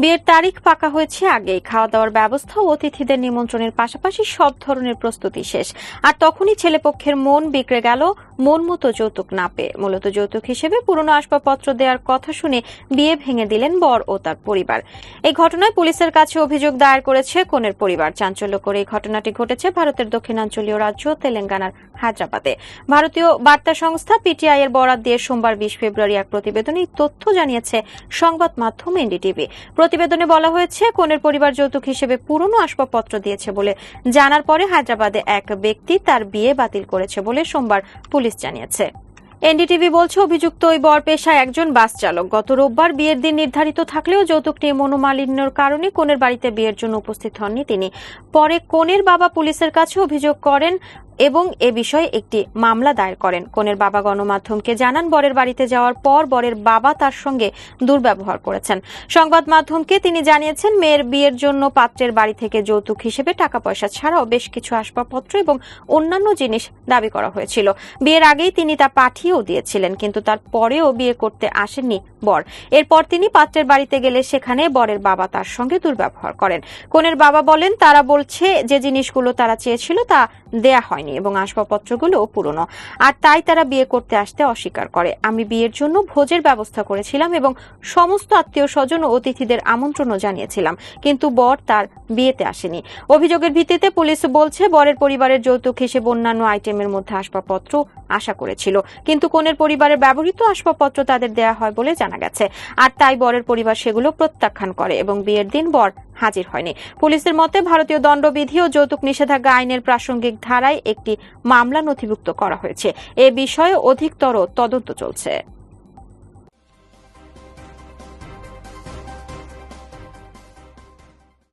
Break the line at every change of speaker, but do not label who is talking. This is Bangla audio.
বিয়ের তারিখ পাকা হয়েছে আগেই। খাওয়া দাওয়ার ব্যবস্থা ও অতিথিদের নিমন্ত্রণের পাশাপাশি সব ধরনের প্রস্তুতি শেষ। আর তখনই ছেলেপক্ষের মন বিগড়ে গেল মন মতো যৌতুক না পেয়ে মূলত যৌতুক হিসেবে পুরনো আসবাবপত্র দেওয়ার কথা শুনে বিয়ে ভেঙে দিলেন বর ও তার পরিবার। এই ঘটনায় পুলিশের কাছে অভিযোগ দায়ের করেছে কনের পরিবার। চাঞ্চল্যকর এই ঘটনাটি ঘটেছে ভারতের দক্ষিণাঞ্চলীয় রাজ্য তেলেঙ্গানার হায়দ্রাবাদে। ভারতীয় বার্তা সংস্থা পিটিআই এর বরাত দিয়ে সোমবার বিশ ফেব্রুয়ারি এক প্রতিবেদনে এই তথ্য জানিয়েছে সংবাদ মাধ্যম এনডিটিভি। প্রতিবেদনে বলা হয়েছে, কনের পরিবার যৌতুক হিসেবে পুরনো আসবাবপত্র দিয়েছে বলে জানার পরে হায়দ্রাবাদে এক ব্যক্তি তার বিয়ে বাতিল করেছে বলে সোমবার পুলিশ জানিয়েছে এনডিটিভি বলছে, অভিযুক্ত ওই বর পেশায় একজন বাস চালক। গত রোববার বিয়ের দিন নির্ধারিত থাকলেও যৌতুক নিয়ে মনোমালিন্যর কারণে কনের বাড়িতে বিয়ের জন্য উপস্থিত হননি তিনি। পরে কনের বাবা পুলিশের কাছে অভিযোগ করেন এবং এ বিষয়ে একটি মামলা দায়ের করেন। কনের বাবা গণমাধ্যমকে জানান, বরের বাড়িতে যাওয়ার পর বরের বাবা তার সঙ্গে দুর্ব্যবহার করেছেন। সংবাদ মাধ্যমকে তিনি জানিয়েছেন, মেয়ের বিয়ের জন্য পাত্রের বাড়ি থেকে যৌতুক হিসেবে টাকা পয়সা ছাড়াও বেশ কিছু আসবাবপত্র এবং অন্যান্য জিনিস দাবি করা হয়েছিল। বিয়ের আগেই তিনি তা পাঠিয়েও দিয়েছিলেন, কিন্তু তার পরেও বিয়ে করতে আসেননি বর। এরপর তিনি পাত্রের বাড়িতে গেলে সেখানে বরের বাবা তার সঙ্গে দুর্ব্যবহার করেন। কনের বাবা বলেন, তারা বলছে, যে জিনিসগুলো তারা চেয়েছিল তা দেয়া হয়নি এবং আসবাবপত্রগুলো পুরনো, আর তাই তারা বিয়ে করতে আসতে অস্বীকার করে। আমি বিয়ের জন্য ভোজের ব্যবস্থা করেছিলাম এবং সমস্ত আত্মীয় স্বজন ও অতিথিদের আমন্ত্রণও জানিয়েছিলাম, কিন্তু বর তার বিয়েতে আসেনি। অভিযোগের ভিত্তিতে পুলিশ বলছে, বরের পরিবারের যৌতুক হিসেবে অন্যান্য আইটেমের মধ্যে আসবাবপত্র আশা করেছিল কিন্তু কনের পরিবারের ব্যবহৃত আসবাবপত্র তাদের দেয়া হয় বলে জানা গেছে। আর তাই বরের পরিবার সেগুলো প্রত্যাখ্যান করে এবং বিয়ের দিন বর হাজির হয়নি। পুলিশের মতে, ভারতীয় দণ্ডবিধি ও যৌতুক নিষেধাজ্ঞা আইনের প্রাসঙ্গিক ধারায় একটি মামলা নথিভুক্ত করা হয়েছে। এ বিষয়ে অধিকতর তদন্ত চলছে।